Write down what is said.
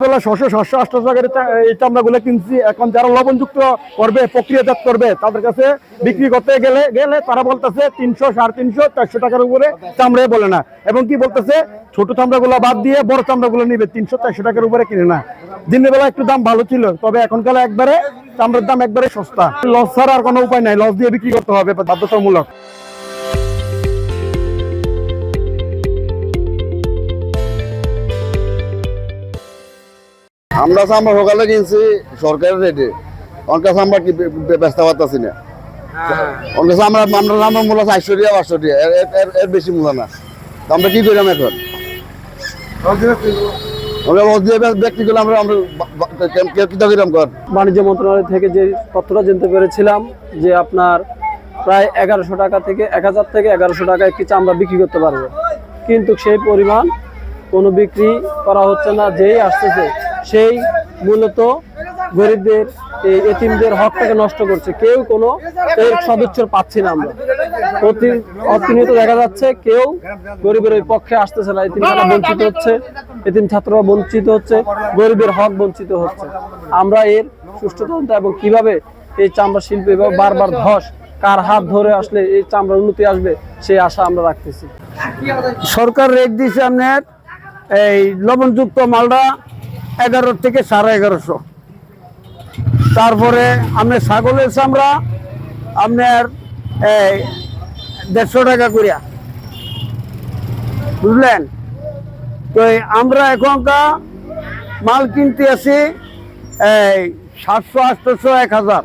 ছশো, সাতশো, আটশো টাকার এই চামড়াগুলো কিনছি। এখন যারা লবণযুক্ত করবে, প্রক্রিয়াজাত করবে, তাদের কাছে বিক্রি করতে গেলে গেলে তারা বলতেছে তিনশো, সাড়ে তিনশো, চারশো টাকার উপরে চামড়াই বলে না। এবং কি বলতেছে? ছোট চামড়াগুলো বাদ দিয়ে বড় চামড়াগুলো নিবে, তিনশো, চারশো টাকার উপরে কিনে না। দিনের বেলা একটু দাম ভালো ছিল, তবে এখনকার একবারে চামড়ার দাম একবারে সস্তা। লস ছাড়া আর কোনো উপায় নাই, লস দিয়ে বিক্রি করতে হবে, বাধ্যতামূলক। আমরা আমরা সকালে কিনছি সরকারের রেটে কাছে আমরা কি ব্যস্ত পারতাছি না। ওর কাছে আমরা আমরা আমরা মূল্য চারশো টাকা পাঁচশো টাকা এর- বেশি মূল্য না। তো আমরা কি করলাম এখন? আমরা লস দিয়ে ব্যক্তি করলে আমরা কর? বাণিজ্য মন্ত্রণালয় থেকে যে তথ্যটা জানতে পেরেছিলাম যে আপনার প্রায় এগারোশো টাকা থেকে এক হাজার থেকে এগারোশো টাকা একটি চামড়া বিক্রি করতে পারবে। কিন্তু সেই পরিমাণ কোনো বিক্রি করা হচ্ছে না যেই আসতেছে। সেই মূলত গরিবদের এই এতিমদের হকটাকে নষ্ট করছে। কেউ কোনো এর সদস্য পাচ্ছি না আমরা। প্রতি অতিনিয়ত দেখা যাচ্ছে কেউ গরিবের ওই পক্ষে আসতেছে না। এতিমখানা বঞ্চিত হচ্ছে। এতিম ছাত্ররা বঞ্চিত হচ্ছে। গরিবের হক বঞ্চিত হচ্ছে। আমরা এর সুষ্ঠু তদন্ত এবং কীভাবে এই চামড়া শিল্প এভাবে বারবার ধস কার হাত ধরে আসলে এই চামড়া উন্নতি আসবে সেই আশা আমরা রাখতেছি। সরকার রেট দিয়েছে আপনার এই লবণযুক্ত মালটা এগারো থেকে সাড়ে এগারোশো। তারপরে আপনার ছাগলের চামড়া, আপনার এই দেড়শো টাকা করিয়া। বুঝলেন? তো আমরা এখনকার মাল কিনতে আসি সাতশো আটশোশো এক হাজার